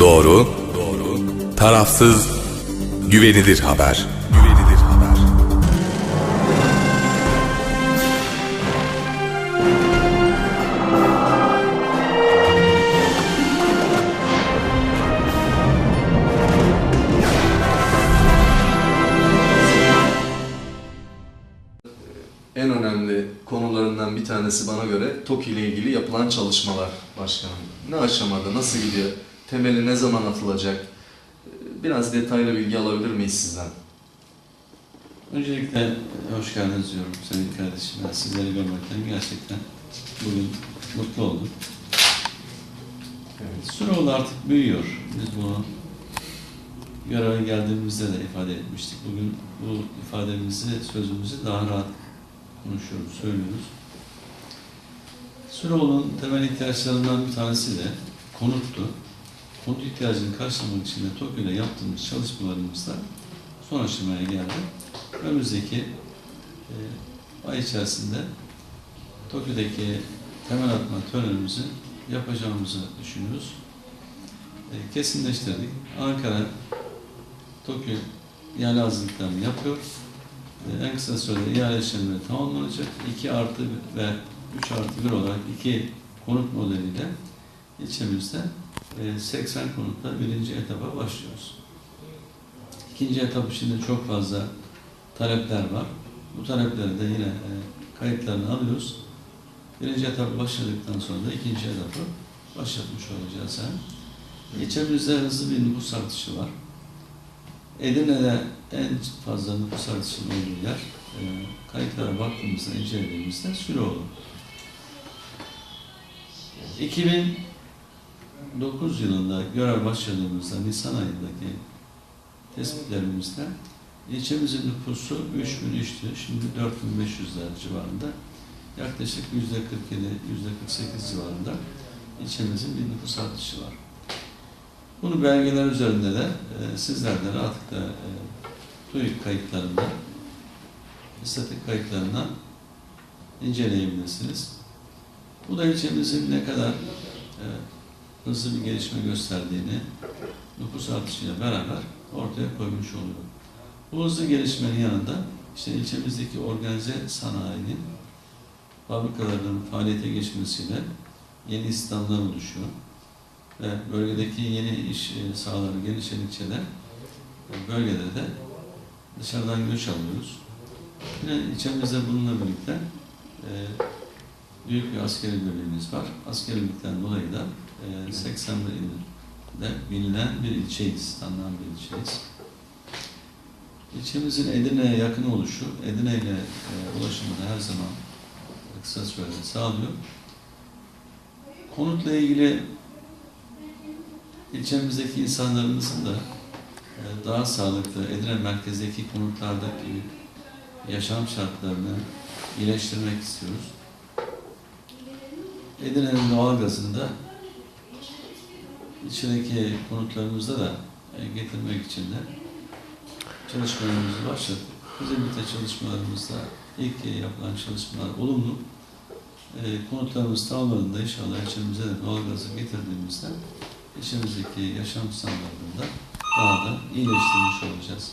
Doğru, tarafsız, güvenilir haber. Güvenilir haber. en önemli konularından bir tanesi bana göre TOKİ ile ilgili yapılan çalışmalar başkanım. Ne aşamada, nasıl gidiyor, temeli ne zaman atılacak? Biraz detaylı bilgi alabilir miyiz sizden? Öncelikle e, hoş geldiniz diyorum sevgili kardeşim. Ben sizleri görmekten gerçekten bugün mutlu oldum. Evet. Süroğlu artık büyüyor. Biz bunu göreve geldiğimizde de ifade etmiştik. Bugün bu ifademizi, sözümüzü daha rahat konuşuyoruz, söylüyoruz. Süroğlu'nun temel ihtiyaçlarından bir tanesi de konuttu. Konut ihtiyacını karşılamak için de Tokyo'da yaptığımız çalışmalarımızda son aşamaya geldi. Önümüzdeki e, ay içerisinde Tokyo'daki temel atma törenimizi yapacağımızı düşünüyoruz. E, kesinleştirdik. Ankara Tokyo ihale hazırlıklarını yapıyor. E, en kısa sürede ihale işlemleri tamamlanacak. 2 artı ve 3 artı 1 olarak iki konut modeliyle ilçemizde 80 konutla birinci etapa başlıyoruz. İkinci etap içinde çok fazla talepler var. Bu talepleri de yine e, kayıtlarını alıyoruz. Birinci etap başladıktan sonra da ikinci etapı başlatmış olacağız. hem. İlçemizde hızlı bir nüfus artışı var. Edirne'de en fazla nüfus artışının olduğu yer, e, kayıtlara baktığımızda, incelediğimizde Süroğlu. 2009 yılında görev başladığımızda Nisan ayındaki tespitlerimizde ilçemizin nüfusu 3000 işti. Şimdi 4500'ler civarında. Yaklaşık %47, %48 civarında ilçemizin bir nüfus artışı var. Bunu belgeler üzerinde de e, sizler de rahatlıkla e, TÜİK kayıtlarından, istatik kayıtlarından inceleyebilirsiniz. Bu da ilçemizin ne kadar e, hızlı bir gelişme gösterdiğini nüfus artışıyla beraber ortaya koymuş oluyor. Bu hızlı gelişmenin yanında işte ilçemizdeki organize sanayinin fabrikalarının faaliyete geçmesiyle yeni istihdamlar oluşuyor. Ve bölgedeki yeni iş e, sahaları genişledikçe e, bölgede de dışarıdan göç alıyoruz. Yine ilçemizde bununla birlikte e, büyük bir askeri birliğimiz var. Askeri birlikten dolayı da e, 81 ilde bilinen bir ilçeyiz, tanınan bir ilçeyiz. İlçemizin Edirne'ye yakın oluşu, Edirne ile e, ulaşımını her zaman kısa sürede sağlıyor. Konutla ilgili ilçemizdeki insanlarımızın da e, daha sağlıklı, Edirne merkezdeki konutlardaki yaşam şartlarını iyileştirmek istiyoruz. Edirne'nin doğal gazını da içindeki konutlarımızda da e, getirmek için de çalışmalarımızı başlattık. Özellikle çalışmalarımızda ilk yapılan çalışmalar olumlu. E, konutlarımız tamamlarında inşallah ilçemize de doğalgazı getirdiğimizde ilçemizdeki yaşam standartını da daha da iyileştirmiş olacağız.